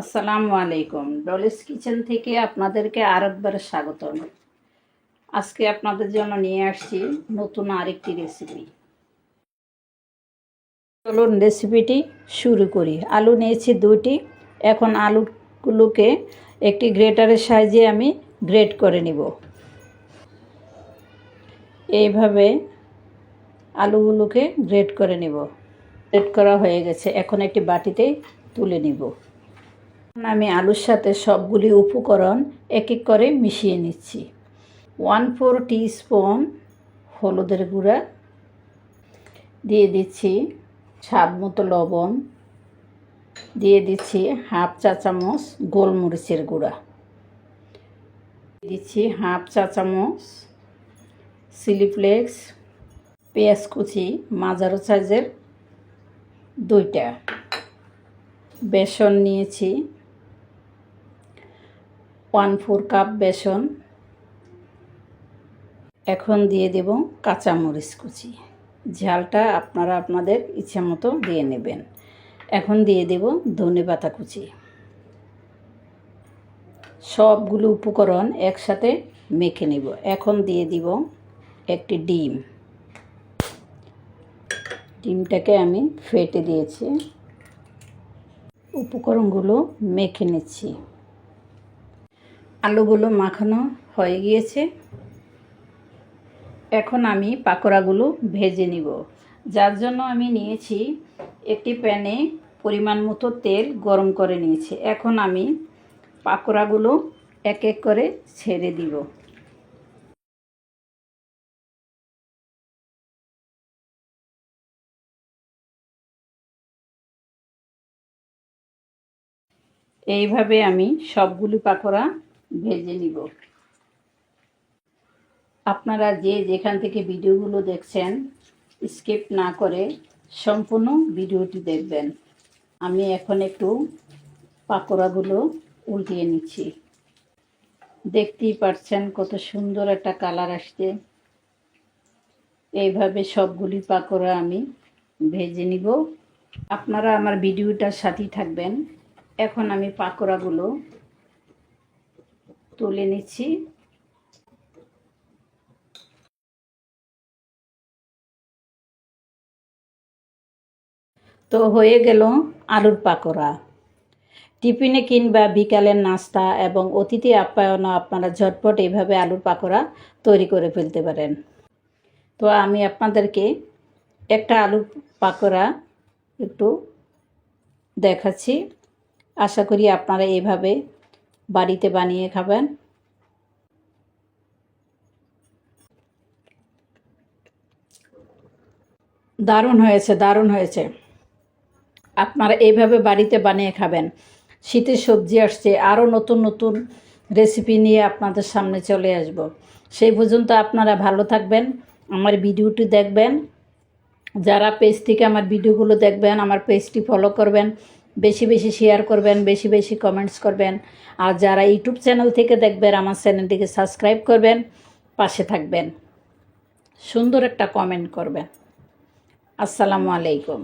আসসালামু আলাইকুম। Dolly's kitchen থেকে আপনাদেরকে আরেকবার স্বাগতম। আজকে আপনাদের জন্য নিয়ে আসছি নতুন আরেকটি রেসিপি চলুন রেসিপিটি শুরু করি। আলু নিয়েছি দুইটি। এখন আলুগুলোকে একটি গ্রেটারের সাহায্যে আমি গ্রেট করে নিব। এইভাবে আলুগুলোকে গ্রেট করে নিব। গ্রেট করা হয়ে গেছে। এখন একটি বাটিতে তুলে নিব। আমি আলুর সাথে সবগুলি উপকরণ এক এক করে মিশিয়ে নিচ্ছি। ওয়ান ফোর স্পুন হলুদের গুঁড়া। দিয়ে দিচ্ছি স্বাদ মতো লবণ। দিয়ে দিচ্ছি হাফ চা চামচ গোলমরিচের গুঁড়া। দিচ্ছি হাফ চা চামচ চিলি ফ্লেক্স, পেঁয়াজ কুচি মাজারো সাইজের দুইটা। বেসন নিয়েছি ওয়ান ফোর কাপ বেসন। এখন দিয়ে দেব কাঁচামরিচ কুচি। ঝালটা আপনারা আপনাদের ইচ্ছা মতো দিয়ে নেবেন। এখন দিয়ে দেব ধনে পাতা কুচি। সবগুলো উপকরণ একসাথে মেখে নেব। এখন দিয়ে দিব একটি ডিম। ডিমটাকে আমি ফেটে দিয়েছি। উপকরণগুলো মেখে নিচ্ছি। আলুগুলো মাখানো হয়ে গিয়েছে। এখন আমি পাকোড়াগুলো ভেজে নিব। যার জন্য আমি নিয়েছি একটি প্যানে পরিমাণ মতো তেল গরম করে নিয়েছি। এখন আমি পাকোড়াগুলো এক এক করে ছেড়ে দিব। এইভাবে আমি সবগুলি পাকোড়া ভেজে নিব। আপনারা যে যেখান থেকে ভিডিওগুলো দেখছেন, স্কিপ না করে সম্পূর্ণ ভিডিওটি দেখবেন। আমি এখন একটু পাকোড়াগুলো উল্টিয়ে নিচ্ছি। দেখতেই পারছেন কত সুন্দর একটা কালার আসছে। এইভাবে সবগুলি পাকোড়া আমি ভেজে নিব। আপনারা আমার ভিডিওটার সাথেই থাকবেন। এখন আমি পাকোড়াগুলো তুলে নিচ্ছি। তো হয়ে গেল আলুর পাকোড়া। টিফিনে কিংবা বিকালের নাস্তা এবং অতিথি আপ্যায়নও আপনারা ঝটপট এইভাবে আলুর পাকোড়া তৈরি করে ফেলতে পারেন। তো আমি আপনাদেরকে একটা আলুর পাকোড়া একটু দেখাচ্ছি। আশা করি আপনারা এইভাবে বাড়িতে বানিয়ে খাবেন। দারুণ হয়েছে দারুণ হয়েছে। আপনারা এইভাবে বাড়িতে বানিয়ে খাবেন। শীতের সবজি আসছে আরও নতুন নতুন রেসিপি নিয়ে আপনাদের সামনে চলে আসব। সেই পর্যন্ত আপনারা ভালো থাকবেন, আমার ভিডিওটি দেখবেন। যারা পেজ থেকে আমার ভিডিওগুলো দেখবেন, আমার পেজটি ফলো করবেন। বেশি বেশি শেয়ার করবেন, বেশি বেশি কমেন্টস করবেন। আর যারা ইউটিউব চ্যানেল থেকে দেখবেন, আমার চ্যানেলটিকে সাবস্ক্রাইব করবেন, পাশে থাকবেন। সুন্দর একটা কমেন্ট করবেন। আসসালামু আলাইকুম।